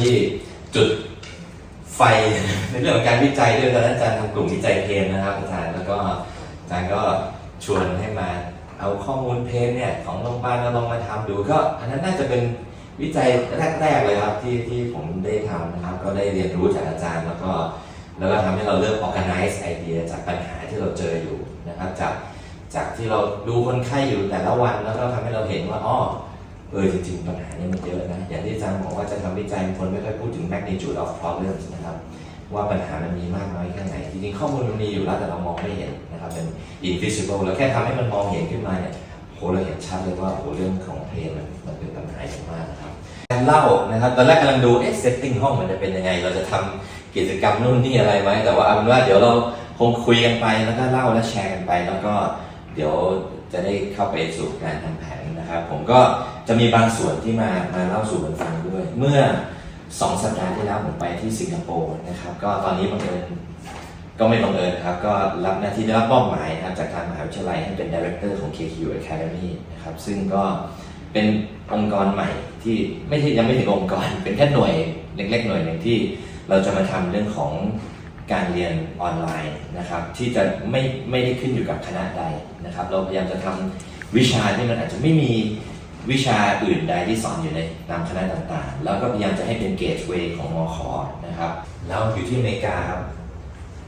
ที่จุดไฟในเรื่องของการวิจัยด้วยตอนนั้นอาจารย์ทำกลุ่มวิจัยเพนนะครับอาจารย์แล้วก็อาจารย์ก็ชวนให้มาเอาข้อมูลเพนเนี่ยของโรงพยาบาลเราลองมาทำดูก็อันนั้นน่าจะเป็นวิจัยแรกๆเลยครับที่ที่ผมได้ทำนะครับ ก็ได้เรียนรู้จากอาจารย์แล้วก็แล้วก็ทำให้เราเริ่ม organize ไอเดียจากปัญหาที่เราเจออยู่นะครับจากจากที่เราดูคนไข้อยู่แต่ละวันแล้วก็ทำให้เราเห็นว่าอ๋อ เออจริงๆ ปัญหานี้มันเยอะนะ อย่างที่อาจารย์บอกว่าจะทำวิจัยคนไม่ค่อยพูดถึง magnitude of problems นะครับ ว่าปัญหามันมีมากน้อยแค่ไหน จริงๆ ข้อมูลมันมีอยู่แล้วแต่เรามองไม่เห็นนะครับเป็น invisible แล้วแค่ทำให้มันมองเห็นขึ้นมาเนี่ยโหเราเห็นชัดเลยว่าโหเรื่องของเพลมันมันเป็นปัญหาอย่างมากนะครับการเล่านะครับตอนแรกกำลังดูเอ๊ะเซตติ้งห้องมันจะเป็นยังไง เราจะทำกิจกรรมนู่นนี่อะไรไหมแต่ว่าเอาเป็นว่าเดี๋ยวเราคงคุยกันไปแล้วก็เล่าและแชร์กันไป แล้วก็เดี๋ยวจะได้เข้าไปสู่การทำแผนนะครับ ผมก็ จะมีบางส่วนที่มามาเล่าสู่กันฟังด้วย เมื่อสองสัปดาห์ที่แล้วผมไปที่สิงคโปร์นะครับ ก็ตอนนี้บังเอิญก็ไม่บังเอิญครับ ก็รับหน้าที่ได้รับมอบหมายนะครับจากทางมหาวิทยาลัยให้เป็น Director ของ KQ Academy นะครับ ซึ่งก็เป็นองค์กรใหม่ที่ไม่ใช่ยังไม่ถึงองค์กร เป็นแค่หน่วยเล็กๆหน่วยหนึ่งที่เราจะมาทำเรื่องของการเรียนออนไลน์นะครับ ที่จะไม่ไม่ได้ขึ้นอยู่กับคณะใดนะครับ เราพยายามจะทำวิชาที่มันอาจจะไม่มี วิชาอื่นใดที่สอนอยู่ในตามคณะต่างๆ แล้วก็พยายามจะให้เป็นเกจเวย์ของมขนะครับ แล้วอยู่ที่อเมริกาครับ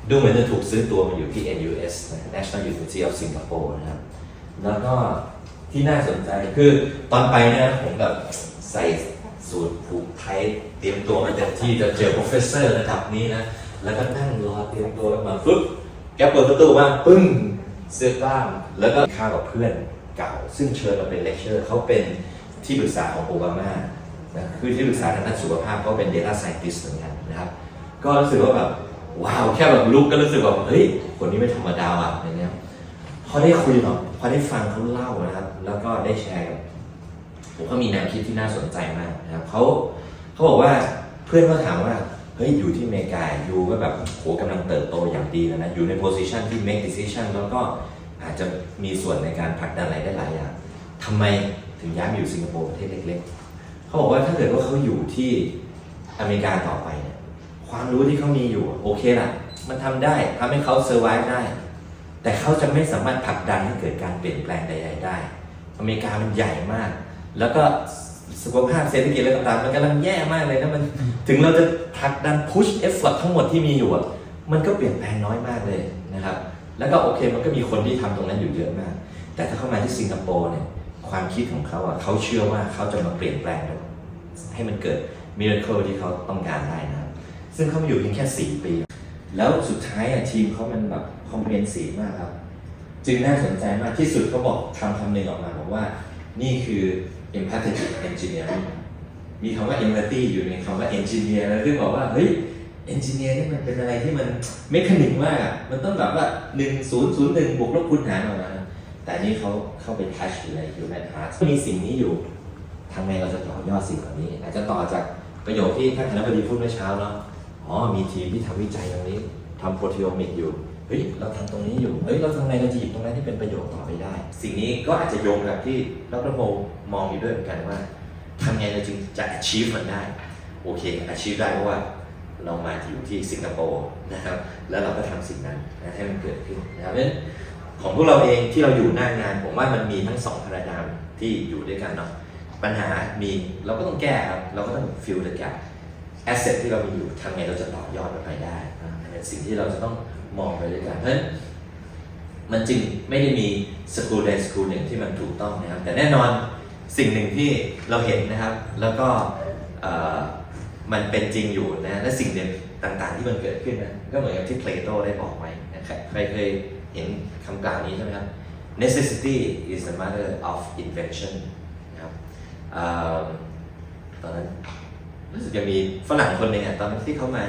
ดูเหมือนจะถูกซื้อตัวมาอยู่ที่ NUS National University of Singapore นะครับ แล้วก็ที่น่าสนใจคือตอนไปเนะผมแบบใส่สูตรผูกไทยเตรียมตัวมาเต็มที่จะเจอ professor ระดับนี้นะ แล้วก็นั่งรอเตรียมตัวมาฟึ๊บแกเปิดประตูมาปึ้งเสื้อกล้ามแล้วก็ข้าวกับเพื่อน เก่า ซึ่งเชิญมาเป็นเลคเชอร์เขาเป็นที่ปรึกษาของโอบามานะคือที่ปรึกษาทางด้านสุขภาพเขาเป็น data scientist เหมือนกันนะครับ ก็รู้สึกว่าแบบว้าวแค่แบบลุกก็รู้สึกแบบเฮ้ยคนนี้ไม่ธรรมดาอะอะไรเงี้ยพอได้คุยแบบพอได้ฟังเขาเล่านะครับ แล้วก็ได้แชร์ผมก็มีแนวคิดที่น่าสนใจมากนะครับเขาเขาบอกว่าเพื่อนเขาถามว่าเฮ้ยอยู่ที่อเมริกาอยู่ก็แบบโหกำลังเติบโตอย่างดีแล้วนะ อยู่ใน position ที่ make decision แล้วก็ อาจจะมีส่วนในการผลักดันอะไรได้หลายอย่างทำไมถึงย้ายมาอยู่สิงคโปร์ประเทศเล็กๆเขาบอกว่าถ้าเกิดว่าเขาอยู่ที่อเมริกาต่อไปเนี่ยความรู้ที่เขามีอยู่โอเคล่ะมันทำได้ทำให้เขาเซอร์ไวได้ แต่เขาจะไม่สามารถผลักดันให้เกิดการเปลี่ยนแปลงใดๆได้ อเมริกามันใหญ่มาก แล้วก็สุขภาพเศรษฐกิจอะไรต่างๆมันกำลังแย่มากเลยนะมันถึงเราจะผลักดันพุชเอฟเฟอร์ทั้งหมดที่มีอยู่มันก็เปลี่ยนแปลงน้อยมากเลยนะครับ แล้วก็โอเคมันก็มีคนที่ทำตรงนั้นอยู่เยอะมาก แต่ถ้าเข้ามาที่สิงคโปร์เนี่ยความคิดของเขาอะเขาเชื่อว่าเขาจะมาเปลี่ยนแปลงให้มันเกิดมิราเคิลที่เขาต้องการได้นะซึ่งเขามาอยู่เพียงแค่ 4 ปี แล้วสุดท้ายอะทีมเขามันแบบคอมเพนซีมากครับ จึงน่าสนใจมากที่สุดเขาบอกคำคำหนึ่งออกมาบอกว่านี่คือ empathic engineering มีคำว่า empathy อยู่ในคำว่า engineer แล้วที่บอกว่าเฮ้ย engineer นี่มันเป็นอะไรที่มันเมคนิกมากอะมันต้องแบบว่า1 0 0 1บวกลบคูณหารออกมาแต่นี่เขาเข้าไปทัชอะไรอยู่ใน human heart มีสิ่งนี้อยู่ทำไงเราจะต่อยอดสิ่งเหล่านี้ อาจจะต่อจากประโยคที่ท่านคณะบดีพูดเมื่อเช้าเนาะอ๋อมีทีมที่ทำวิจัยตรงนี้ทำโปรทีโอมิกอยู่เฮ้ยเราทำตรงนี้อยู่เฮ้ยเราทำไงเราจะหยิบตรงนั้นที่เป็นประโยชน์ต่อไปได้ สิ่งนี้ก็อาจจะโยงกับที่ดรโมมองอยู่ด้วยเหมือนกันว่าทำไงเราจึงจะ achieve มันได้ โอเค achieve ได้เพราะว่า เรามาอยู่ที่สิงคโปร์นะครับ แล้วเราก็ทำสิ่งนั้นนะให้มันเกิดขึ้นนะครับเพราะฉะนั้นของพวกเราเองที่เราอยู่หน้างาน ผมว่ามันมีทั้งสองพาราดามที่อยู่ด้วยกันเนาะปัญหามีเราก็ต้องแก้ครับเราก็ต้อง fill the gap แอสเซทที่เรามีอยู่ทำไงเราจะต่อยอดมันไปได้นะเป็นสิ่งที่เราจะต้องมองไปด้วยกันเพราะฉะนั้นมันจึงไม่ได้มีสกู l ใดสกู l หนึ่งที่มันถูกต้องนะครับ แต่แน่นอนสิ่งหนึ่งที่เราเห็นนะครับ แล้วก็ มันเป็นจริงอยู่นะและสิ่งเด่นต่างๆ ที่มันเกิดขึ้นนะก็เหมือนกับที่เพลโตได้บอกไว้นะครับใครเคยเห็นคำกล่าวนี้ใช่ไหมครับ necessity is the mother of invention นะครับตอนนั้นรู้สึกจะมีฝรั่งคนหนึ่งอะตอนนั้นที่เขามา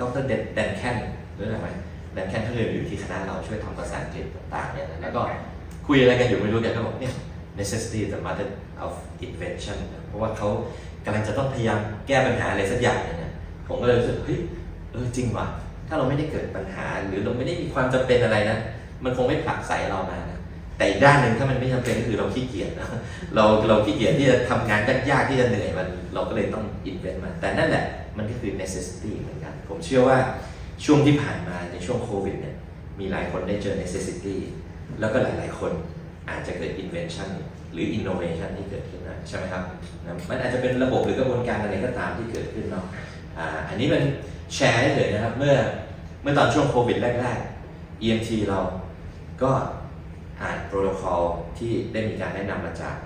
ดรเดนแดนแคนรู้จักไหมแดนแคนเขาเรียนอยู่ที่คณะเราช่วยทำภาษาอังกฤษต่างๆเนี่ยแล้วก็คุยอะไรกันอยู่ไม่รู้แกก็บอกเนี่ย necessity is the mother of invention เพราะว่าเขา กำลังจะต้องพยายามแก้ปัญหาอะไรสักอย่างเนี่ยผมก็เลยรู้สึกเฮ้ยเออจริงว่ะถ้าเราไม่ได้เกิดปัญหาหรือเราไม่ได้มีความจำเป็นอะไรนะมันคงไม่ผลักใส่เรามานะแต่อีกด้านหนึ่งถ้ามันไม่จำเป็นก็คือเราขี้เกียจนะเราเราขี้เกียจที่จะทำงานยากๆที่จะเหนื่อยมันเราก็เลยต้อง invest มันแต่นั่นแหละมันก็คือ necessity เหมือนกัน ผมเชื่อว่าช่วงที่ผ่านมาในช่วงโควิดเนี่ยมีหลายคนได้เจอ necessity แล้วก็หลายๆคนอาจจะเกิด invention หรือ innovation ที่เกิดขึ้นนะใช่ไหมครับนะมันอาจจะเป็นระบบหรือกระบวนการอะไรก็ตามที่เกิดขึ้นเนาะอ่าอันนี้มันแชร์ให้เลยนะครับ เมื่อเมื่อตอนช่วงโควิดแรก ๆ EMT เราก็อ่านโปรโตคอลที่ได้มีการแนะนำมาจาก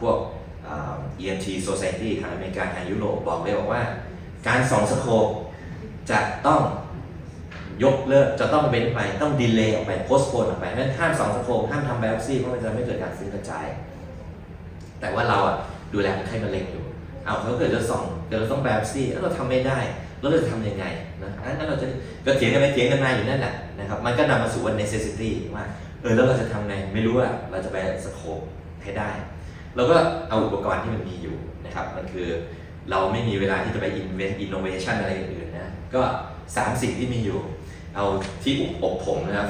พวกเอ่อ EMT Society ทางอเมริกาทางยุโรปบอกเลยบอกว่า การส่องสโคปจะต้อง ยกเลิกจะต้องเว้นไปต้องดีเลย์ออกไปโพสโพนออกไปเพราะฉะนั้นห้ามสองสโคปห้ามทำไบโอซี่เพราะมันจะไม่เกิดการฟุ้งกระจาย แต่ว่าเราอะดูแลคนไข้มะเร็งอยู่เอาเขาเกิดจะส่องเกิดเราต้องไบโอซี่แล้วเราทำไม่ได้แล้วเราจะทำยังไงนะอันนั้นเราจะก็เถียงกันไปเถียงกันมาอยู่นั่นแหละนะครับมันก็นำมาสู่ว่า necessity ว่าเออแล้วเราจะทำไงไม่รู้อะเราจะไปสโคปให้ได้เราก็เอาอุปกรณ์ที่มันมีอยู่นะครับมันคือเราไม่มีเวลาที่จะไป invent innovation อะไรอื่นๆนะก็สามสิ่งที่มีอยู่ เอาที่อบอบผมนะครับ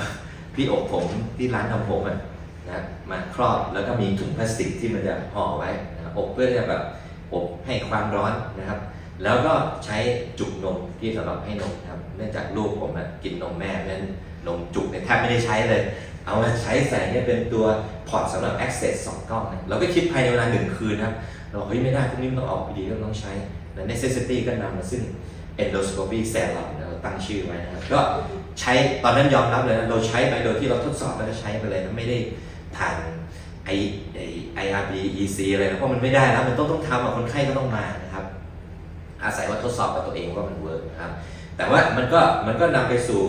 ที่อบผมที่ร้านทำผมอะนะมาครอบแล้วก็มีถุงพลาสติกที่มันจะห่อไว้นะอบเพื่อจะแบบอบให้ความร้อนนะครับ แล้วก็ใช้จุกนมที่สำหรับให้นมครับเนื่องจากลูกผมอะกินนมแม่นั้นนมจุกเนี่ยแทบไม่ได้ใช้เลย เอามาใช้ใส่เนี่ยเป็นตัวพอร์ตสำหรับ access สองกล้องนะเราก็คิดภายในเวลาหนึ่งคืนนะครับเราเฮ้ยไม่ได้พรุ่งนี้ต้องออกไปดีก็ต้องใช้และ necessity ก็นำมาซึ่ง endoscopy cell เราตั้งชื่อไว้นะครับก็ ใช้ตอนนั้นยอมรับเลยนะเราใช้ไปโดยที่เราทดสอบแล้วก็ใช้ไปเลยนะไม่ได้ผ่านไอไอ IRB EC อะไรนะเพราะมันไม่ได้แล้วมันต้องต้องทำอะคนไข้ก็ต้องมานะครับ อาศัยว่าทดสอบกับตัวเองว่ามันเวิร์กนะครับ แต่ว่ามันก็มันก็นำไปสู่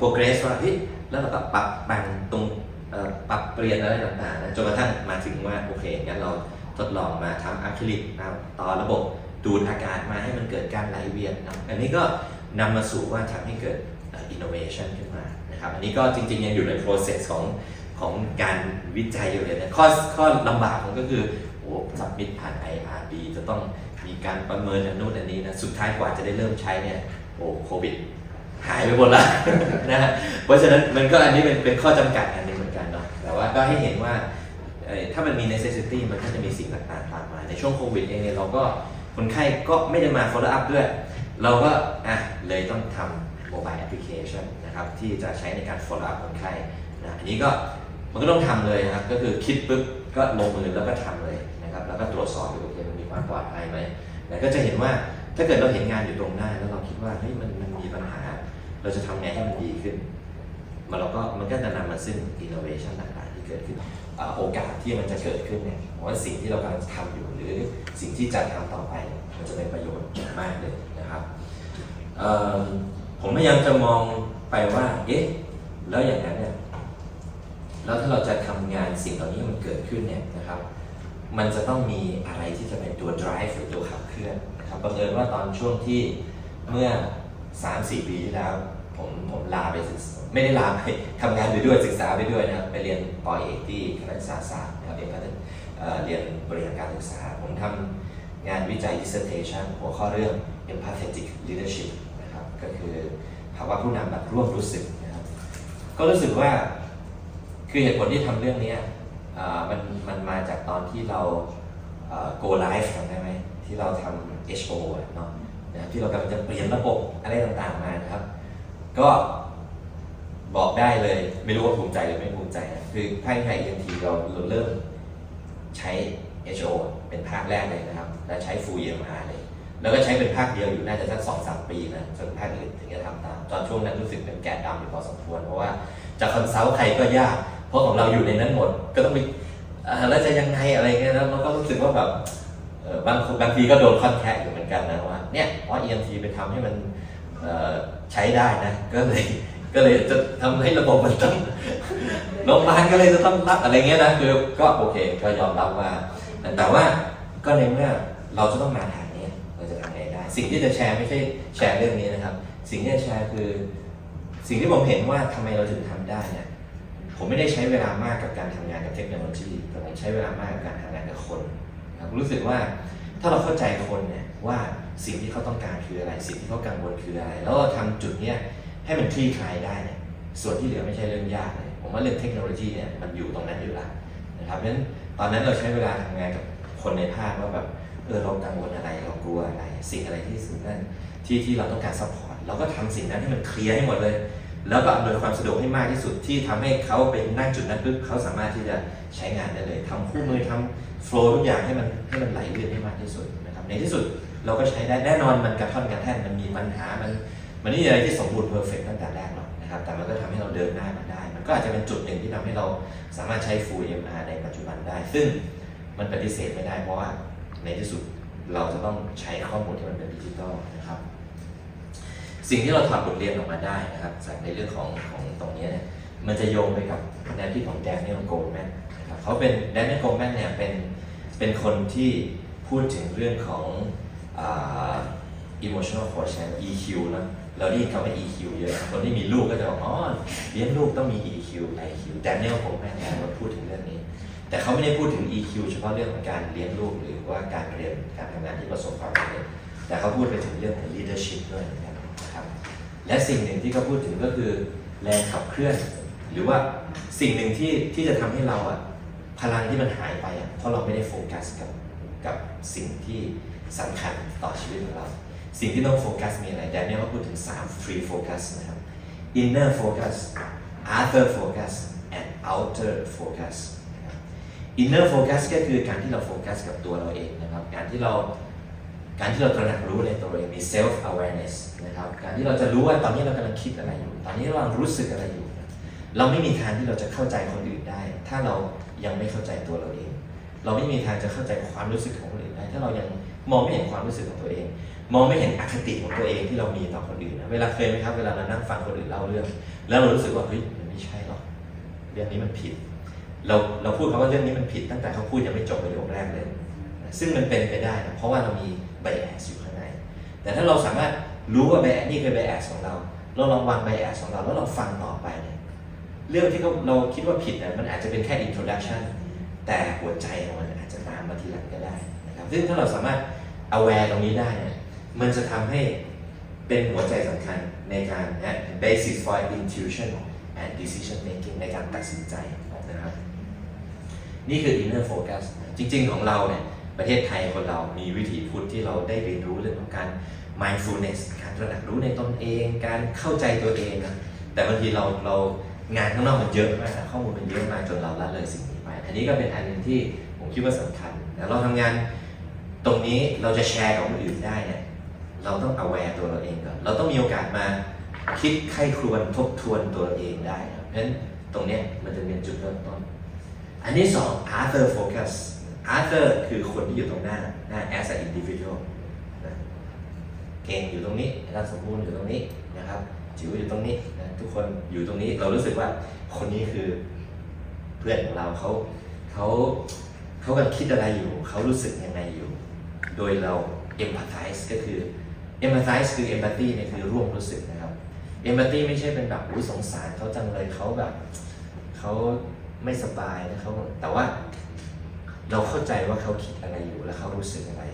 progress ว่าเฮ้ยแล้วเราก็ปรับแต่งตรงเปรับเปลี่ยนอะไรต่างๆนะจนกระทั่งมาถึงว่าโอเคงั้นเราทดลองมาทำอะคริลิกนะครับต่อระบบดูดอากาศมาให้มันเกิดการไหลเวียนนะอันนี้ก็นำมาสู่ว่าทำให้เกิด อ่อ innovation ขึ้นมานะครับอันนี้ก็จริงๆ ยังอยู่ใน process ของของการวิจัยอยู่เลยนะข้อข้อลำบากมันก็คือโอ้สับมิดผ่าน IRB จะต้องมีการประเมินอันนู้นอันนี้นะสุดท้ายกว่าจะได้เริ่มใช้เนี่ยโอ้โควิดหายไปหมดแล้วนะฮะเพราะฉะนั้นมันก็อันนี้เป็นเป็นข้อจำกัดอันหนึงเหมือนกันเนาะแต่ว่าก็ให้เห็นว่าถ้ามันมี necessity มันก็จะมีสิ่งต่างๆตามมา ในช่วงโควิดเองเนี่ยเราก็คนไข้ก็ไม่ได้มา follow up ด้วย เราก็อะเลยต้องทำ mobile application นะครับที่จะใช้ในการ follow up คนไข้นะอันนี้ก็มันก็ต้องทำเลยนะครับ ก็คือคิดปุ๊บก็ลงมือแล้วก็ทำเลยนะครับแล้วก็ตรวจสอบดูโอเคมันมีความปลอดภัยไหมแล้วก็จะเห็นว่าถ้าเกิดเราเห็นงานอยู่ตรงหน้า แล้วเราคิดว่าเฮ้ยมันมันมีปัญหา เราจะทำไงให้มันดีขึ้นมันเราก็มันก็จะนำมาซึ่ง innovation ต่างๆ ที่เกิดขึ้นโอกาสที่มันจะเกิดขึ้นเนี่ยผมว่าสิ่งที่เรากำลังทำอยู่หรือสิ่งที่จะทำต่อไป มันจะเป็นประโยชน์มากเลยนะครับ ผมพยายามจะมองไปว่า เอ๊ะ แล้วอย่างนั้นเนี่ย แล้วถ้าเราจะทำงานสิ่งเหล่านี้มันเกิดขึ้นเนี่ยนะครับ มันจะต้องมีอะไรที่จะเป็นตัว drive หรือตัวขับเคลื่อนนะครับบังเอิญว่าตอนช่วงที่เมื่อ 3-4 ปีที่แล้ว ผมผมลาไปศึกษาไม่ได้ลาไปทำงานไปด้วยศึกษาไปด้วยนะครับ ไปเรียนปอเอกที่คณะศาศาสตร์นะครับเรียนการเอ่อเรียนบริหารการศึกษา ผมทำงานวิจัย dissertation หัวข้อเรื่อง empathetic leadership ก็คือภาวะผู้นำแบบร่วมรู้สึกนะครับก็รู้สึกว่าคือเหตุผลที่ทำเรื่องนี้มันมันมาจากตอนที่เรา go live จำได้ไหมที่เราทำ HO เนาะนะที่เรากำลังจะเปลี่ยนระบบอะไรต่างๆมานะครับ ก็บอกได้เลยไม่รู้ว่าภูมิใจหรือไม่ภูมิใจนะคือภาคไทย EMT เราเราเริ่มใช้ HO เป็นภาคแรกเลยนะครับ และใช้ full EMR เลย แล้วก็ใช้เป็นภาคเดียวอยู่น่าจะสักสองสามปีนะจนภาคอื่นถึงจะทำตามตอนช่วงนั้นรู้สึกเป็นแกะดำอยู่พอสมควรเพราะว่าจะคอนซัลท์ใครก็ยาก เพราะของเราอยู่ในนั้นหมดก็ต้องไปอ่าแล้วจะยังไงอะไรเงี้ยแล้วเราก็รู้สึกว่าแบบบางบางทีก็โดนคอนแทคอยู่เหมือนกันนะว่าเนี่ยเพราะ EMT ไปทำให้มันใช้ได้นะ ก็เลยก็เลยจะทำให้ระบบมันต้องโรงพยาบาลก็เลยจะต้องรับอะไรเงี้ยนะคือก็โอเคก็ยอมรับว่า แต่ว่าก็ในเมื่อเราจะต้องมาทาง สิ่งที่จะแชร์ไม่ใช่แชร์เรื่องนี้นะครับ สิ่งที่จะแชร์คือ สิ่งที่ผมเห็นว่าทำไมเราถึงทำได้เนี่ยผมไม่ได้ใช้เวลามากกับการทำงานกับเทคโนโลยีแต่ผมใช้เวลามากกับการทำงานกับคนนะครับรู้สึกว่าถ้าเราเข้าใจคนเนี่ยว่าสิ่งที่เขาต้องการคืออะไร สิ่งที่เขากังวลคืออะไร แล้วเราทำจุดเนี้ยให้มันคลี่คลายได้เนี่ยส่วนที่เหลือไม่ใช่เรื่องยากเลยผมว่าเรื่องเทคโนโลยีเนี่ยมันอยู่ตรงนั้นอยู่แล้วนะครับเพราะฉะนั้นตอนนั้นเราใช้เวลาทำงานกับคนในภาคว่าแบบ เออเรากังวลอะไรเรากลัวอะไร สิ่งอะไรที่สิ่งนั้นที่ที่เราต้องการซัพพอร์ตเราก็ทำสิ่งนั้นให้มันเคลียร์ให้หมดเลย แล้วก็อำนวยความสะดวกให้มากที่สุดที่ทำให้เขาไปนั่งจุดนั้นปุ๊บเขาสามารถที่จะใช้งานได้เลยทำคู่มือทำโฟล์ทุกอย่างให้มันให้มันไหลเลื่อนให้มากที่สุดนะครับในที่สุดเราก็ใช้ได้แน่นอนมันกระท่อนกระแท่นมันมีปัญหามันมันไม่มีอะไรที่สมบูรณ์เพอร์เฟกตั้งแต่แรกหรอกนะครับแต่มันก็ทำให้เราเดินหน้ามาได้ มันก็อาจจะเป็นจุดหนึ่งที่ทำให้เราสามารถใช้ Full MR ในปัจจุบันได้ ซึ่งมันปฏิเสธไม่ได้เพราะว่า ในที่สุดเราจะต้องใช้ข้อมูลที่มันเป็นดิจิทัลนะครับ สิ่งที่เราถอดบทเรียนออกมาได้นะครับจากในเรื่องของของตรงนี้เนี่ยมันจะโยงไปกับแนวคิดของแดน i e l โกลแมนนะครับเขาเป็นแดน i e l โกลแมนเนี่ยเป็นเป็นคนที่พูดถึงเรื่องของอ่า emotional quotient EQ นะเราได้ยินคำว่า EQ เยอะ คนที่มีลูกก็จะบอกอ๋อเลี้ยงลูกต้องมี EQ IQ แดน i e l โกลแมนเนี่ยมาพูดถึงเรื่องนี้ แต่เขาไม่ได้พูดถึง EQ เฉพาะเรื่องของการเลี้ยงลูกหรือว่าการเรียนการทำงานที่ประสบความสำเร็จแต่เขาพูดไปถึงเรื่องของ leadership ด้วยนะครับ และสิ่งหนึ่งที่เขาพูดถึงก็คือแรงขับเคลื่อน หรือว่าสิ่งหนึ่งที่ที่จะทำให้เราอะพลังที่มันหายไปอะเพราะเราไม่ได้โฟกัสกับกับสิ่งที่สำคัญต่อชีวิตของเรา สิ่งที่ต้องโฟกัสมีอะไรแดนเนียลก็พูดถึง 3 free focus นะครับ inner focus outer focus and outer focus นะครับ inner focus ก็คือการที่เราโฟกัสกับตัวเราเองนะครับ การที่เราการที่เราตระหนักรู้ในตัวเราเองมี self awareness นะครับ การที่เราจะรู้ว่าตอนนี้เรากำลังคิดอะไรอยู่ ตอนนี้เรากำลังรู้สึกอะไรอยู่ เราไม่มีทางที่เราจะเข้าใจคนอื่นได้ ถ้าเรายังไม่เข้าใจตัวเราเอง เราไม่มีทางจะเข้าใจความรู้สึกของคนอื่นได้ ถ้าเรายังมองไม่เห็นความรู้สึกของตัวเอง มองไม่เห็นอคติของตัวเองที่เรามีต่อคนอื่นนะเวลาเคยไหมครับ เวลาเรานั่งฟังคนอื่นเล่าเรื่อง แล้วเรารู้สึกว่าเฮ้ยมันไม่ใช่หรอก เรื่องนี้มันผิด เราเราพูดคำว่าเรื่องนี้มันผิดตั้งแต่เขาพูดยังไม่จบประโยคแรกเลย ซึ่งมันเป็นไปได้นะเพราะว่าเรามีไบแอสอยู่ข้างใน แต่ถ้าเราสามารถรู้ว่าไบแอสนี่คือไบแอสของเรา เราลองวางไบแอสของเราแล้วเราฟังต่อไปเนี่ยเรื่องที่เขาเราคิดว่าผิดเนี่ยมันอาจจะเป็นแค่ introduction แต่หัวใจของมันอาจจะตามมาทีหลังก็ได้นะครับซึ่งถ้าเราสามารถ aware ตรงนี้ได้เนี่ยมันจะทำให้เป็นหัวใจสำคัญในการนะ basis for intuition and decision making ในการตัดสินใจ นี่คือ inner focus จริง ๆ ของเราเนี่ยประเทศไทยคนเรามีวิถีพุทธที่เราได้เรียนรู้เรื่องของการ mindfulness การตระหนักรู้ในตนเอง การเข้าใจตัวเองนะแต่บางทีเราเรางานข้างนอกมันเยอะมากข้อมูลมันเยอะมากจนเราละเลยสิ่งนี้ไปอันนี้ก็เป็นอันหนึงที่ผมคิดว่าสำคัญนะเราทำงานตรงนี้เราจะแชร์กับคนอื่นได้เนี่ยเราต้อง aware ตัวเราเองก่อนเราต้องมีโอกาสมาคิดไข้ครวญทบทวนตัวเองได้นะเพราะฉะนั้นตรงนี้มันจะเป็นจุดเริ่มต้น อันที่สอง Arthur focus Arthur คือคนที่อยู่ตรงหน้าหน้า as an individual นะเก่งอยู่ตรงนี้รัสมบูรณ์อยู่ตรงนี้นะครับจิ๋วอยู่ตรงนี้นะทุกคนอยู่ตรงนี้เรารู้สึกว่าคนนี้คือเพื่อนของเราเขาเขาเขากำลังคิดอะไรอยู่ เขารู้สึกยังไงอยู่ โดยเรา empathize ก็คือ empathize คือ empathy เนี่ยคือร่วมรู้สึกนะครับ empathy ไม่ใช่เป็นแบบอุ้ยสงสารเขาจังเลยเขาแบบเขา ไม่สบายนะเขาแต่ว่าเราเข้าใจว่าเขาคิดอะไรอยู่และเขารู้สึกอะไร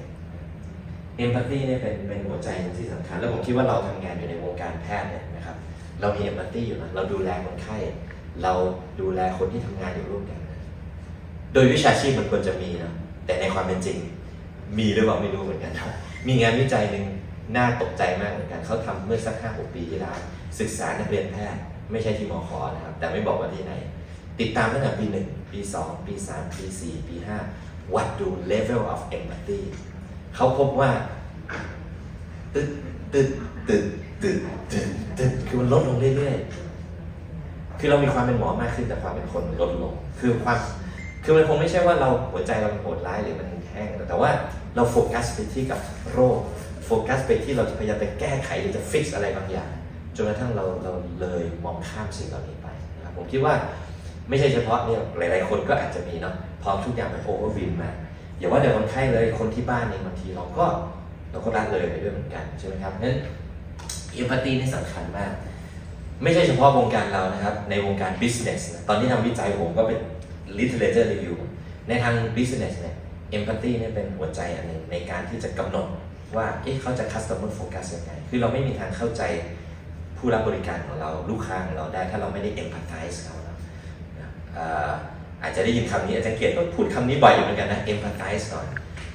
empathy เนี่ยเป็นเป็นหัวใจที่สำคัญ แล้วผมคิดว่าเราทำงานอยู่ในวงการแพทย์เนี่ยนะครับ เรามี empathy อยู่นะเราดูแลคนไข้ เราดูแลคนที่ทำงานอยู่ร่วมกัน โดยวิชาชีพมันควรจะมีนะแต่ในความเป็นจริง มีหรือเปล่าไม่รู้เหมือนกันนะมีงานวิจัยหนึ่งน่าตกใจมากเหมือนกันเขาทำเมื่อสักห้าหกปีที่แล้วศึกษานักเรียนแพทย์ไม่ใช่ที่มอคอนะครับแต่ไม่บอกว่าที่ไหน ติดตามตั้งแต่ปีหนึ่งปีสองปีสามปีสี่ปีห้าวัดดู level of empathy เขาพบว่าตึ๊ดตึ๊ดตึ๊ดตึ๊ดตึ๊ดตึ๊ดคือมันลดลงเรื่อยๆ คือเรามีความเป็นหมอมากขึ้นแต่ความเป็นคนมันลดลง คือความคือมันคงไม่ใช่ว่าเราหัวใจเราโหดร้ายหรือมันแห้งแต่ว่าเราโฟกัสไปที่กับโรคโฟกัสไปที่เราจะพยายามไปแก้ไขหรือจะฟิกอะไรบางอย่างจนกระทั่งเราเราเลยมองข้ามสิ่งเหล่านี้ไปนะครับผมคิดว่า ไม่ใช่เฉพาะเนี่ยหลาย ๆ คนก็อาจจะมีเนาะพอทุกอย่างมันโอเวอร์วินมาอย่าว่าแต่คนไข้เลยคนที่บ้านเองบางทีเราก็เราก็ละเลยไปด้วยเหมือนกันใช่ไหมครับนั้นเอมพัตตีนี่สำคัญมาก ไม่ใช่เฉพาะวงการเรานะครับ ในวงการ business นะตอนที่ทำวิจัยผมก็เป็น literature review ในทาง business เนี่ย empathy เนี่ยเป็นหัวใจอันหนึ่งในการที่จะกำหนดว่าเอ๊ะเขาจะ customer focus ยังไง คือเราไม่มีทางเข้าใจผู้รับบริการของเราลูกค้าของเราได้ ถ้าเราไม่ได้ empathize เขาเอาจจะได้ยินคำนี้อาจารย์เกียรติก็พูดคำนี้บ่อยอยู่เหมือนกันนะ empathize ก่อน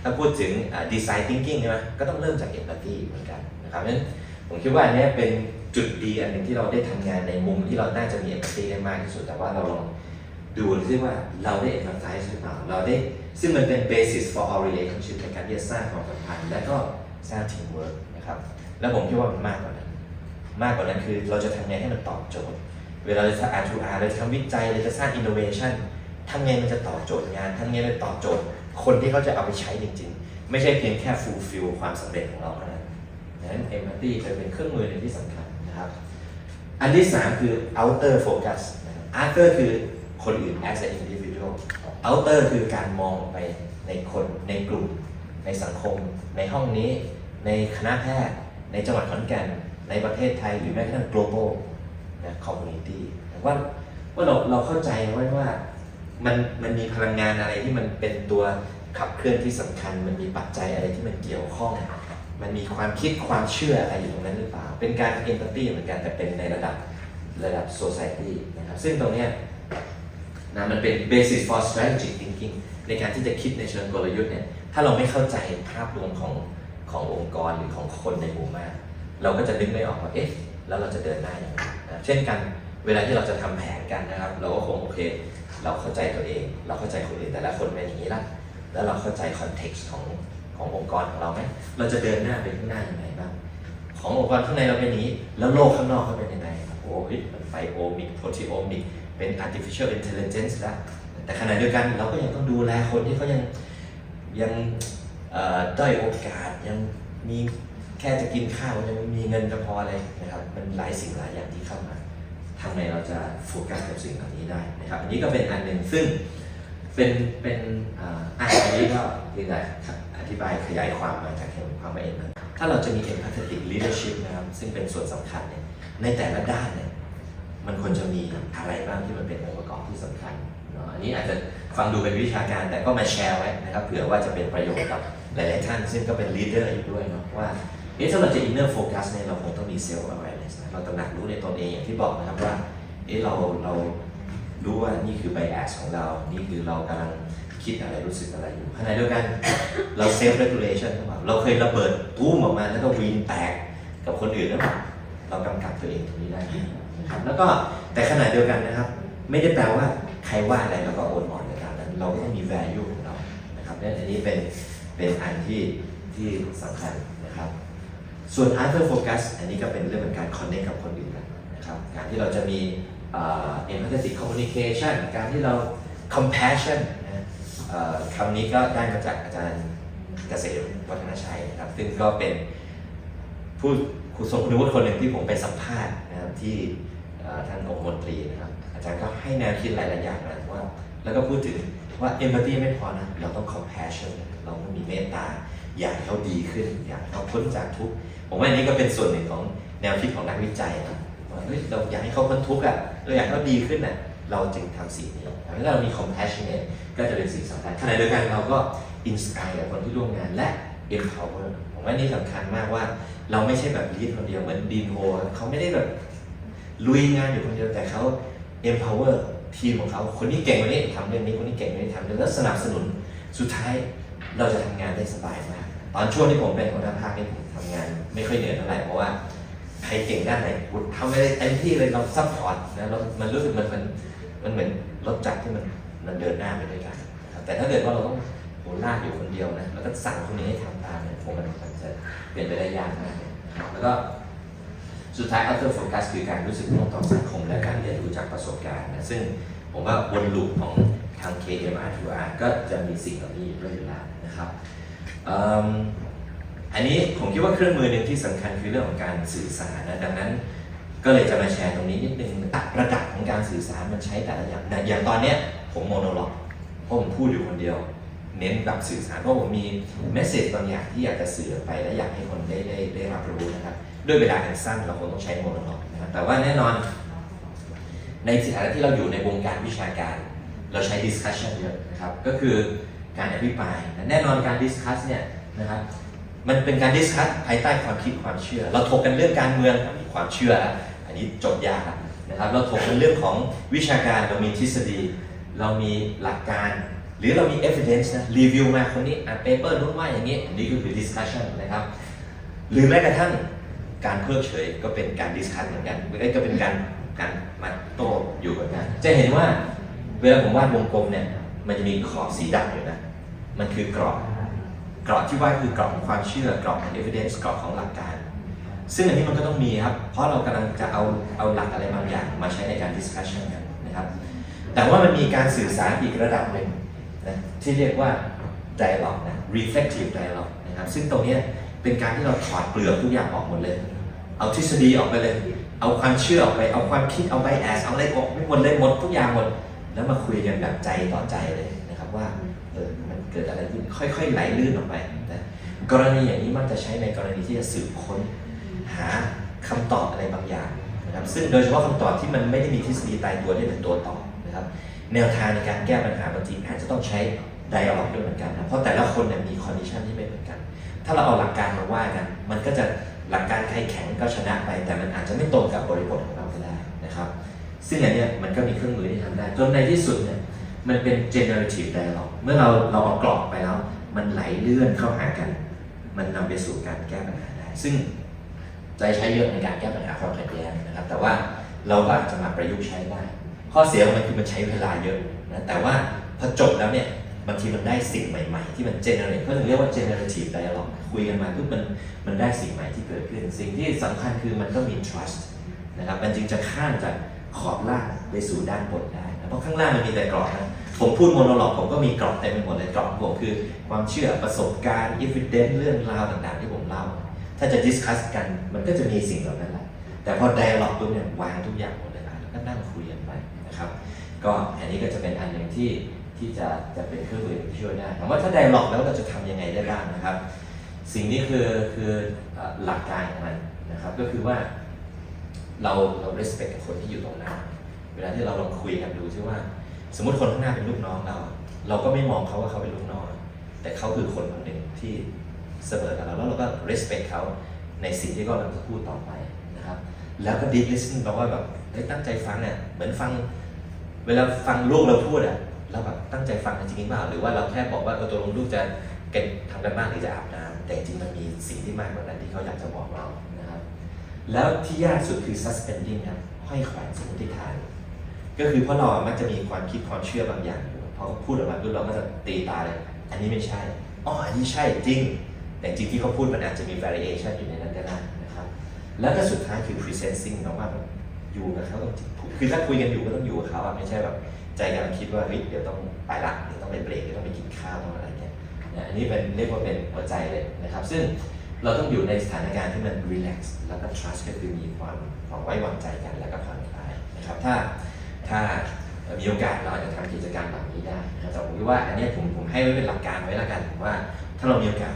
ถ้าพูดถึง design thinking ใช่ไหมก็ต้องเริ่มจาก empathy เหมือนกันนะครับนั้นผมคิดว่าอันนี้เป็นจุดดีอันหนึ่งที่เราได้ทำงานในมุมที่เราน่าจะมี empathy ได้มากที่สุด แต่ว่าเราลองดูซิว่าเราได้ empathize หรือเปล่าเราได้ซึ่งมันเป็น basis for our relationship ในการที่จะสร้างความสัมพันธ์และก็สร้าง teamwork นะครับ แล้วผมคิดว่ามันมากกว่านั้น มากกว่านั้นคือเราจะทำไงให้มันตอบโจทย์ เวลาเราจะ R2R เราจะทำวิจัยเราจะสร้าง innovation ทำไงมันจะตอบโจทย์งานทำไงมันตอบโจทย์ คนที่เขาจะเอาไปใช้จริง ๆ ไม่ใช่เพียงแค่ fulfill ความสำเร็จของเราเท่านั้นดังนั้น empathy จะเป็นเครื่องมือหนึ่งที่สำคัญนะครับ อันที่ 3 คือ outer focus outer คือคนอื่น as an individual outer คือการมองไปในคนในกลุ่ม ในสังคม ในห้องนี้ ในคณะแพทย์ ในจังหวัดขอนแก่น ในประเทศไทยหรือแม้กระทั่ง global นะ community ว่าว่าเราเราเข้าใจไว้ว่ามันมันมีพลังงานอะไรที่มันเป็นตัวขับเคลื่อนที่สำคัญ มันมีปัจจัยอะไรที่มันเกี่ยวข้อง มันมีความคิดความเชื่ออะไรอยู่ตรงนั้นหรือเปล่า เป็นการ empathy เหมือนกันแต่เป็นในระดับระดับ society นะครับ ซึ่งตรงเนี้ยนะมันเป็น basis for strategic thinking ในการที่จะคิดในเชิงกลยุทธ์เนี่ย ถ้าเราไม่เข้าใจภาพรวมของขององค์กรหรือของคนในหมู่มาก เราก็จะนึกไม่ออกว่า เอ๊ะ แล้วเราจะเดินหน้าอย่างไรนะเช่นกันเวลาที่เราจะทำแผนกันนะครับ เราก็คงโอเค เราเข้าใจตัวเอง เราเข้าใจคนอื่นแต่ละคนเป็นอย่างนี้ละแล้วเราเข้าใจคอนเท็กซ์ของขององค์กรของเราไหมเราจะเดินหน้าไปข้างหน้าอยังไงบ้างขององค์กรข้างในเราเป็นอย่างนี้ แล้วโลกข้างนอกเขาเป็นยังไงโอ้ยมันไบโอมิกโปรตีโอมิกเป็น artificial intelligence แล้วแต่ขณะเดียวกันเราก็ยังต้องดูแลคนที่เขายังยังด้อยโอกาสยังมี แค่จะกินข้าวยังไม่มีเงินจะพอเลยนะครับ มันหลายสิ่งหลายอย่างที่เข้ามาทำไงเราจะโฟกัสกับสิ่งเหล่านี้ได้นะครับ อันนี้ก็เป็นอันหนึ่งซึ่งเป็นเป็นอ่าอันนี้ก็ที่ไหนอธิบายขยายความมาจากความเป็นเอ็นะถ้าเราจะมี empathetic leadership นะครับ ซึ่งเป็นส่วนสำคัญเนี่ยในแต่ละด้านเนี่ยมันควรจะมีอะไรบ้างที่มันเป็นองค์ประกอบที่สำคัญเนาะอันนี้อาจจะฟังดูเป็นวิชาการแต่ก็มาแชร์ไว้นะครับเผื่อว่าจะเป็นประโยชน์กับหลาย ๆ ท่าน ซึ่งก็เป็นลีดเดอร์อยู่ด้วยเนาะว่า เอ๊ะถ้าเราจะ inner focus เนี่ยเราคงต้องมี self awareness นะเราตระหนักรู้ในตนเองอย่างที่บอกนะครับว่าเอ๊ะเราเรารู้ว่านี่คือ bias ของเรา นี่คือเรากำลังคิดอะไรรู้สึกอะไรอยู่ขณะเดียวกันเรา self regulation หรือเปล่าเราเคยระเบิดตู้มออกมาแล้วก็วีนแตกกับคนอื่นหรือเปล่าเรากำกับตัวเองตรงนี้ได้นะครับแล้วก็แต่ขณะเดียวกันนะครับ ไม่ได้แปลว่าใครว่าอะไรเราก็โอนอ่อนในการนั้นเราก็ต้องมี value ของเรานะครับเนี่ยอันนี้เป็นเป็นอันที่ที่สำคัญ ส่วน other focus อันนี้ก็เป็นเรื่องของการ connect กับคนอื่นนะครับการที่เราจะมีเอ่อ empathetic communication การที่เรา compassion นะคำนี้ก็ได้มาจากอาจารย์เกษมวัฒนชัยนะครับ ซึ่งก็เป็นผู้คุณทรงคุณวุฒิคนหนึ่งที่ผมไปสัมภาษณ์นะครับที่ท่านองค์มนตรีนะครับ อาจารย์ก็ให้แนวคิดหลายๆอย่างนะว่า แล้วก็พูดถึงว่า empathy ไม่พอนะ เราต้อง compassion เราต้องมีเมตตา อยากให้เขาดีขึ้น อยากให้เขาพ้นจากทุกข์ ผมว่าอันนี้ก็เป็นส่วนหนึ่งของแนวคิดของนักวิจัยนะว่าเฮ้ยเราอยากให้เขาพ้นทุกข์อะเราอยากให้เขาดีขึ้นอะเราจึงทำสิ่งนี้ถ้าเรามี compassionate ก็จะเป็นสิ่งสำคัญขณะเดียวกันเราก็ inspire กับคนที่ร่วมงานและ empower ผมว่านี่สำคัญมากว่า เราไม่ใช่แบบลีดคนเดียวเหมือนดีนโฮเขาไม่ได้แบบลุยงานอยู่คนเดียวแต่เขา empower ทีมของเขาคนนี้เก่งวันนี้ทำเรื่องนี้คนนี้เก่งวันนี้ทำเรื่องแล้วสนับสนุนสุดท้ายเราจะทำงานได้สบายมากตอนช่วงที่ผมเป็นหัวหน้าภาคนี่ผม ทำงานไม่ค่อยเหนื่อยเท่าไหร่เพราะว่าใครเก่งด้านไหนคุณทำไม่ได้เต็มที่เลยเราซัพพอร์ตนะเรามันรู้สึกมันมันมันเหมือนรถจักรที่มันมันเดินหน้าไปด้วยกันนะครับแต่ถ้าเกิดว่าเราต้องโหลากอยู่คนเดียวนะแล้วก็สั่งคนนี้ให้ทำตามเนี่ยผมมันมันจะเป็นไปได้ยากมากเลยแล้วก็สุดท้าย outer focus คือการรู้สึกร่วมต่อสังคมและการเรียนรู้จากประสบการณ์นะซึ่งผมว่าวนลูปของทาง KMR to R ก็จะมีสิ่งเหล่านี้อยู่ด้วยอยู่แล้วนะครับ อันนี้ผมคิดว่าเครื่องมือหนึ่งที่สำคัญคือเรื่องของการสื่อสารนะดังนั้น ก็เลยจะมาแชร์ตรงนี้นิดนึงระดับของการสื่อสารมันใช้แต่ละอย่างนะอย่างตอนเนี้ยผมโมโนล็อกเพราะผมพูดอยู่คนเดียว เน้นแบบสื่อสารเพราะผมมีเมสเซจบางอย่างที่อยากจะสื่อไปและอยากให้คนได้ได้ได้รับรู้นะครับด้วยเวลาอันสั้นเราคงต้องใช้โมโนล็อกนะครับแต่ว่าแน่นอน ในฐานะที่เราอยู่ในวงการวิชาการ เราใช้ discussion เยอะนะครับก็คือการอภิปรายแน่นอนการ discuss เนี่ยนะครับ มันเป็นการ discuss ภายใต้ความคิดความเชื่อ เราถกกันเรื่องการเมืองมีความเชื่อ อันนี้จบยากนะครับ เราถกกันเรื่องของวิชาการเรามีทฤษฎี เรามีหลักการ หรือเรามี evidence นะรีวิวมาคนนี้อ่าน paper นู้นว่าอย่างนี้อันนี้ก็คือ discussion นะครับ หรือแม้กระทั่งการเพิกเฉยก็เป็นการ discuss เหมือนกันเอ้ก็เป็นการการมาโต้อยู่เหมือนกันจะเห็นว่าเวลาผมวาดวงกลมเนี่ยมันจะมีขอบสีดำอยู่นะ มันคือกรอบ กรอบที่ว่าคือกรอบของความเชื่อกรอบของ evidence กรอบของหลักการ ซึ่งอันนี้มันก็ต้องมีครับ เพราะเรากำลังจะเอาเอาหลักอะไรบางอย่างมาใช้ในการ discussion กันนะครับ แต่ว่ามันมีการสื่อสารอีกระดับหนึ่งนะที่เรียกว่า dialogue นะ reflective dialogue นะครับ ซึ่งตรงนี้เป็นการที่เราถอดเปลือกทุกอย่างออกหมดเลย เอาทฤษฎีออกไปเลย เอาความเชื่อออกไป เอาความคิด เอา bias เอาอะไรออกไม่หมดเลยหมดทุกอย่างหมด แล้วมาคุยกันแบบใจต่อใจเลยนะครับว่า เออมันเกิดอะไรขึ้นค่อยๆไหลลื่นออกไปนะกรณีอย่างนี้มักจะใช้ในกรณีที่จะสืบค้นหาคำตอบอะไรบางอย่างนะครับซึ่งโดยเฉพาะคำตอบที่มันไม่ได้มีทฤษฎีตายตัวที่เป็นตัวตอบนะครับแนวทางในการแก้ปัญหาบางทีอาจจะต้องใช้ dialogue ด้วยเหมือนกันนะเพราะแต่ละคนเนี่ยมี condition ที่ไม่เหมือนกัน ถ้าเราเอาหลักการมาว่ากัน มันก็จะหลักการใครแข็งก็ชนะไป แต่มันอาจจะไม่ตรงกับบริบทของเราก็ได้นะครับ ซึ่งอันเนี้ยมันก็มีเครื่องมือที่ทำได้ จนในที่สุดเนี่ย มันเป็น generative dialogue เมื่อเราเราเอากรอบไปแล้ว มันไหลเลื่อนเข้าหากัน มันนำไปสู่การแก้ปัญหาได้ ซึ่งจะใช้เยอะในการแก้ปัญหาความขัดแย้งนะครับ แต่ว่าเราก็อาจจะมาประยุกต์ใช้ได้ข้อเสียของมันคือมันใช้เวลาเยอะนะแต่ว่าพอจบแล้วเนี่ยบางทีมันได้สิ่งใหม่ ๆ ที่มัน generate เขาถึงเรียกว่า generative dialogue คุยกันมาปุ๊บมันมันได้สิ่งใหม่ที่เกิดขึ้น สิ่งที่สำคัญคือมันต้องมี trust นะครับมันจึงจะข้ามจากขอบล่างไปสู่ด้านบนได้นะเพราะข้างล่างมันมีแต่กรอบนะ ผมพูดโมโนโลกผมก็มีกรอบเต็มไปหมดเลยกรอบของผมคือความเชื่อประสบการณ์ evidence เรื่องราวต่างๆ ที่ผมเล่า ถ้าจะ discuss กันมันก็จะมีสิ่งเหล่านั้นแหละแต่พอ dialogue ปุ๊บเนี่ยวางทุกอย่างหมดเลยแล้วก็นั่งคุยกันไปนะครับก็อันนี้ก็จะเป็นอันหนึ่งที่ที่จะจะเป็นเครื่องมือที่ช่วยได้ถามว่าถ้า d i a l o g แล้วเราจะทำยังไงได้บ้างนะครับ สิ่งนี้คือคือหลักการของมันนะครับก็คือว่าเราเรา respect คนที่อยู่ตรงหน้าเวลาที่เราลองคุยกันดูที่ว่า สมมติคนข้างหน้าเป็นลูกน้องเรา เราก็ไม่มองเขาว่าเขาเป็นลูกน้อง แต่เขาคือคนคนหนึ่งที่เสมอกับเราแล้วเราก็ respect เขาในสิ่งที่เขากำลังจะพูดต่อไปนะครับ แล้วก็ deep listen แปลว่าแบบเฮ้ตั้งใจฟังเนี่ยเหมือนฟัง เวลาฟังลูกเราพูดอะเราแบบตั้งใจฟังจริงๆเปล่าหรือว่าเราแค่บอกว่าเออตัวลูกจะเก็บทำกันบ้านหรือจะอาบน้ำแต่จริงมันมีสิ่งที่มากกว่านั้นที่เขาอยากจะบอกเรานะครับ แล้วที่ยากสุดคือ suspending ครับห้อยแขวนสมมติฐาน ก็คือเพราะเราอะมักจะมีความคิดความเชื่อบางอย่างอยู่พอพูดออกมาปุ๊บเราก็จะตีตาเลย อันนี้ไม่ใช่อ๋ออันนี้ใช่จริง แต่จริงที่เขาพูดมันอาจจะมี variation อยู่ในนั้นก็ได้นะครับ แล้วก็สุดท้ายคือ presencing นะว่าอยู่กับเขาต้องคือถ้าคุยกันอยู่ก็ต้องอยู่กับเขาอะไม่ใช่แบบใจกำลังคิดว่าเฮ้ยเดี๋ยวต้องไปละเดี๋ยวต้องไปเบรกเดี๋ยวต้องไปกินข้าวต้องอะไรเงี้ยนะอันนี้เป็นเรียกว่าเป็นหัวใจเลยนะครับ ซึ่งเราต้องอยู่ในสถานการณ์ที่มัน relax แล้วก็ trust ก็คือมีความความไว้วางใจกันแล้วก็ผ่อนคลายนะครับถ้า ถ้ามีโอกาสเราอาจจะทำกิจกรรมแบบนี้ได้นะแต่ผมคิดว่าอันนี้ผมผมให้ไว้เป็นหลักการไว้แล้วกันว่า ถ้าเรามีโอกาส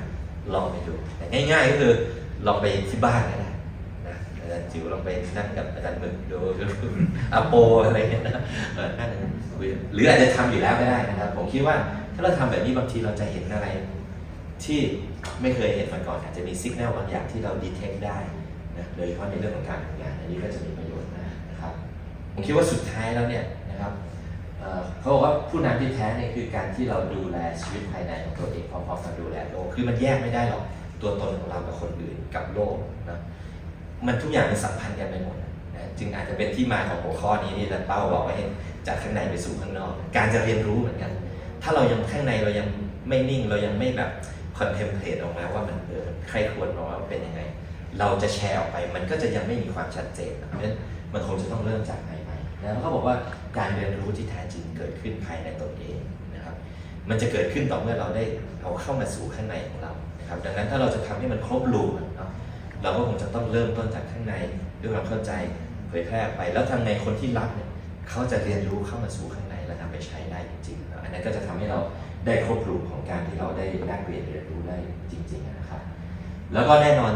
ลองไปดูแต่ง่าย ๆ ก็คือลองไปที่บ้านก็ได้นะอาจารย์จิ๋วลองไปนั่งกับอาจารย์หมึกดูดูอาโปอะไรเงี้ยนะนั่งหรืออาจจะทำอยู่แล้วก็ได้นะครับ ผมคิดว่าถ้าเราทำแบบนี้บางทีเราจะเห็นอะไร ที่ไม่เคยเห็นมาก่อนอาจจะมีสัญญาณบางอย่างที่เราดีเทคได้นะโดยเฉพาะในเรื่องของการทำงาน อันนี้ก็จะมีประโยชน์นะครับ ผมคิดว่าสุดท้ายแล้วเนี่ยนะครับเขาบอกว่าผู้นำที่แท้เนี่ยคือการที่เราดูแลชีวิตภายในของตัวเองพร้อมๆกับดูแลโลกคือมันแยกไม่ได้หรอกตัวตนของเรากับคนอื่นกับโลกนะมันทุกอย่างมันสัมพันธ์กันไปหมดนะจึงอาจจะเป็นที่มาของหัวข้อนี้ที่อาจารย์เป้าบอกไว้จากข้างในไปสู่ข้างนอก การจะเรียนรู้เหมือนกัน ถ้าเรายังข้างในเรายังไม่นิ่งเรายังไม่แบบคอนเทมเพลตออกมาว่ามันเออใครควรออกมาว่าเป็นยังไง เราจะแชร์ออกไปมันก็จะยังไม่มีความชัดเจนนะเพราะฉะนั้นมันคงจะต้องเริ่มจาก นแล้วเขาบอกว่าการเรียนรู้ที่แท้จริงเกิดขึ้นภายในตนเองนะครับ มันจะเกิดขึ้นต่อเมื่อเราได้เอาเข้ามาสู่ข้างในของเรานะครับ ดังนั้นถ้าเราจะทำให้มันครบรูปเนาะเราก็คงจะต้องเริ่มต้นจากข้างในด้วยความเข้าใจเผยแพร่ไป แล้วทางในคนที่รับเนี่ยเขาจะเรียนรู้เข้ามาสู่ข้างในและนำไปใช้ได้จริงๆอันนั้นก็จะทำให้เราได้ครบรูปของการที่เราได้แลกเปลี่ยนเรียนรู้ได้จริงๆนะครับ แล้วก็แน่นอน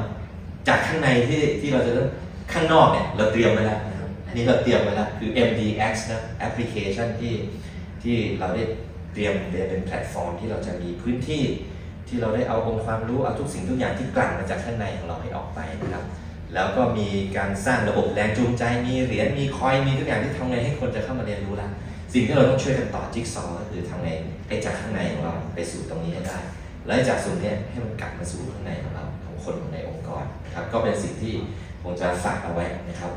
จากข้างในที่ที่เราจะเริ่มข้างนอกเนี่ยเราเตรียมไว้แล้วนะ อันนี้เราเตรียมไว้แล้วคือ MDX นะแอปพลิเคชันที่ที่เราได้เตรียมเป็นแพลตฟอร์มที่เราจะมีพื้นที่ที่เราได้เอาองค์ความรู้เอาทุกสิ่งทุกอย่างที่กลั่นมาจากข้างในของเราให้ออกไปนะครับ แล้วก็มีการสร้างระบบแรงจูงใจ มีเหรียญ มีคอย มีทุกอย่างที่ทำไงให้คนจะเข้ามาเรียนรู้แล้วสิ่งที่เราต้องช่วยกันต่อจิ๊กซอว์ก็คือทำไงไอ้จากข้างในของเราไปสู่ตรงนี้ให้ได้ แล้วจากส่วนนี้ให้มันกลับมาสู่ข้างในของเราของคนในองค์กรนะครับ ก็เป็นสิ่งที่ผมจะฝากเอาไว้นะครับ